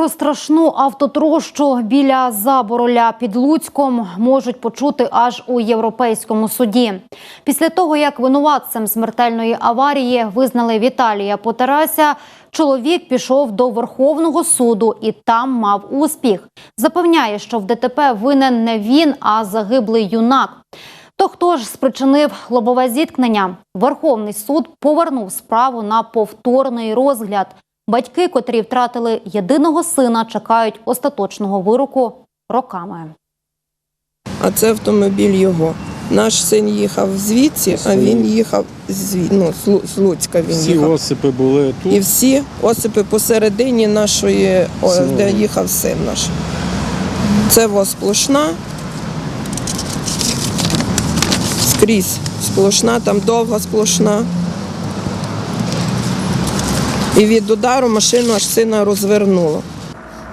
Про страшну автотрощу біля Забороля під Луцьком можуть почути аж у європейському суді. Після того, як винуватцем смертельної аварії визнали Віталія Потарася, чоловік пішов до Верховного суду і там мав успіх. Запевняє, що в ДТП винен не він, а загиблий юнак. То хто ж спричинив лобове зіткнення? Верховний суд повернув справу на повторний розгляд. Батьки, котрі втратили єдиного сина, чекають остаточного вироку роками. а це автомобіль його. Наш син їхав звідси, а він їхав зві... ну, з Луцька. Він Всі їхав. осипи були тут. І всі осипи посередині нашої, о, де їхав син наш. Це во сплошна. Скрізь сплошна, там довга сплошна. І від удару машину аж сина розвернуло.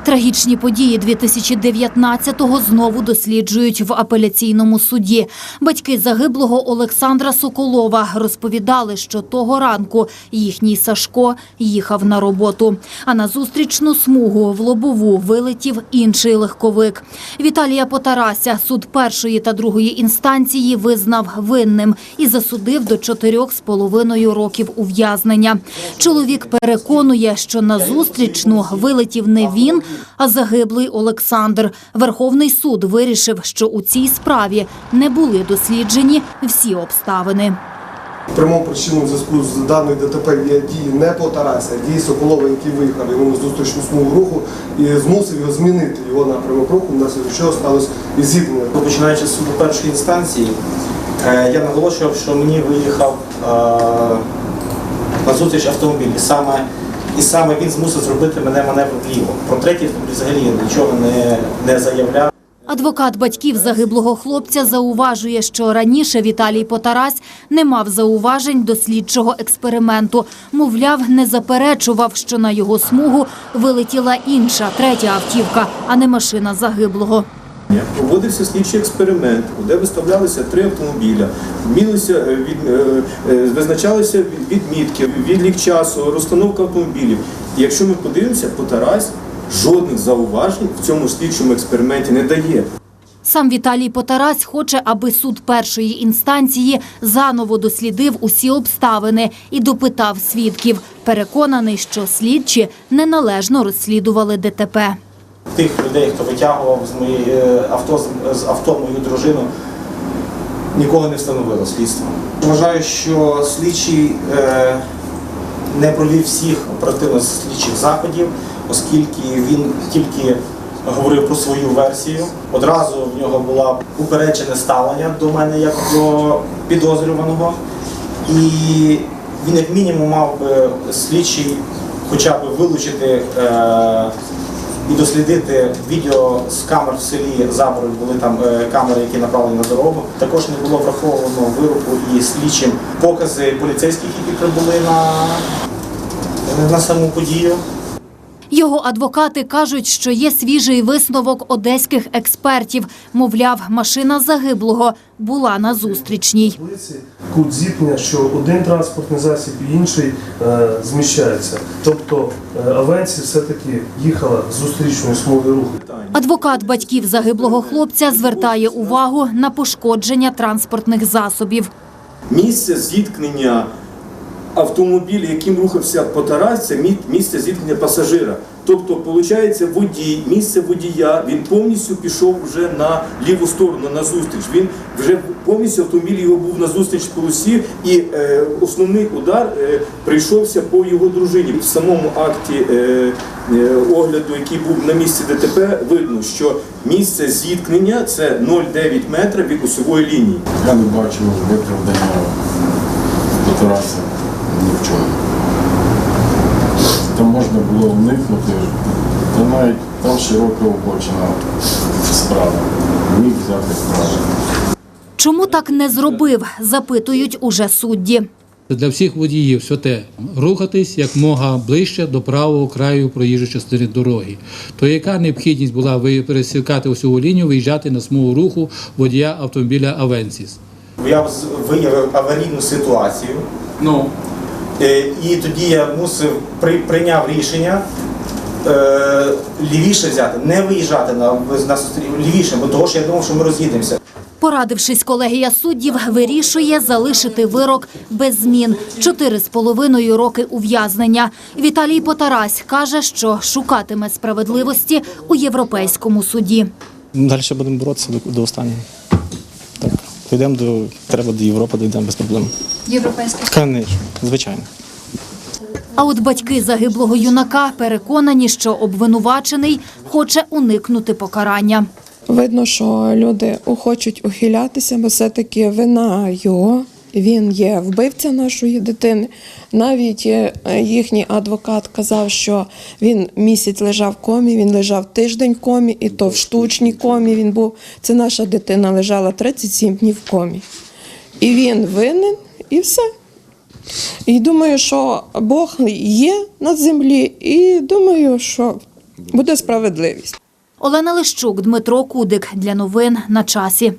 Трагічні події 2019-го знову досліджують в апеляційному суді. Батьки загиблого Олександра Соколова розповідали, що того ранку їхній Сашко їхав на роботу. А на зустрічну смугу в лобову вилетів інший легковик. Віталія Потарася суд першої та другої інстанції визнав винним і засудив до чотирьох з половиною років ув'язнення. Чоловік переконує, що на зустрічну вилетів не він, а загиблий Олександр. Верховний суд вирішив, що у цій справі не були досліджені всі обставини. Пряму причину в зв'язку з даною ДТП є дії не по Тарасі, а дії Соколова, який виїхав йому на зустрічну смугу руху і змусив його змінити його напрямок руху, внаслідок чого сталося і зіткнення. Починаючи з суду першої інстанції, е, я наголошував, що мені виїхав е, на зустріч автомобіль. І саме, і саме він змусив зробити мене маневр. Про третій взагалі нічого не, не заявляв. Адвокат батьків загиблого хлопця зауважує, що раніше Віталій Потарась не мав зауважень до слідчого експерименту. Мовляв, не заперечував, що на його смугу вилетіла інша, третя автівка, а не машина загиблого. Проводився слідчий експеримент, де виставлялися три автомобіля, вмілися, е, від, е, е, визначалися від- відмітки, відлік часу, розстановка автомобілів. І якщо ми подивимося, Потарась жодних зауважень в цьому слідчому експерименті не дає. Сам Віталій Потарась хоче, аби суд першої інстанції заново дослідив усі обставини і допитав свідків. Переконаний, що слідчі неналежно розслідували ДТП. Тих людей, хто витягував з моєї е, авто з- авто мою дружину, нікого не встановило слідство. Вважаю, що слідчий е, не провів всіх оперативно-слідчих заходів, оскільки він тільки говорив про свою версію. Одразу в нього було упереджене ставлення до мене як до підозрюваного. І він як мінімум мав би слідчий хоча б вилучити е, і дослідити відео з камер в селі Забороль, були там е, камери, які направлені на дорогу. Також не було враховано вироку і слідчим покази поліцейських, які прибули на, на саму подію. Його адвокати кажуть, що є свіжий висновок одеських експертів. Мовляв, машина загиблого була на зустрічній. Кут зіткнення, що один транспортний засіб і інший е, зміщаються. Тобто е, Авенсі все-таки їхала з зустрічної смуги руху. Адвокат батьків загиблого хлопця звертає увагу на пошкодження транспортних засобів. Місце зіткнення автомобіля, яким рухався Потарась, це мі- місце зіткнення пасажира. Тобто, виходить, водій, місце водія, він повністю пішов вже на ліву сторону, на зустріч. Він вже повністю автомобіль його був на зустріч полосі, і е, основний удар е, прийшовся по його дружині. В самому акті е, е, огляду, який був на місці ДТП, видно, що місце зіткнення це 0,9 метра від осьової лінії. Я не бачу виправдання до Тараса ні в чому. Там було уникнути, та навіть там широка обочина справа. Міг взяти справу. Чому так не зробив, запитують уже судді. Для всіх водіїв все те рухатись як мога ближче до правого краю проїжджої частини дороги. То яка необхідність була ви пересікати усю лінію, виїжджати на смугу руху водія автомобіля Авенсіс? Я виявив аварійну ситуацію. Ну І тоді я мусив при, прийняв рішення е, лівіше взяти, не виїжджати на, на лівіше, бо того що я думав, що ми роз'їдемося. Порадившись, колегія суддів вирішує залишити вирок без змін – чотири з половиною роки ув'язнення. Віталій Потарась каже, що шукатиме справедливості у Європейському суді. Далі будемо боротися до, до останнього. Так, дійдемо до треба до Європи, дійдемо без проблем. Європейський Звичайно, звичайно. А от батьки загиблого юнака переконані, що обвинувачений хоче уникнути покарання. Видно, що люди хочуть ухилятися, бо все-таки вина його. Він є вбивця нашої дитини. Навіть е, їхній адвокат казав, що він місяць лежав в комі, він лежав тиждень в комі, і то в штучній комі він був. Це наша дитина лежала 37 днів в комі. І він винен, і все. І думаю, що Бог є на землі, і думаю, що буде справедливість. Олена Лищук, Дмитро Кудик. Для новин на часі.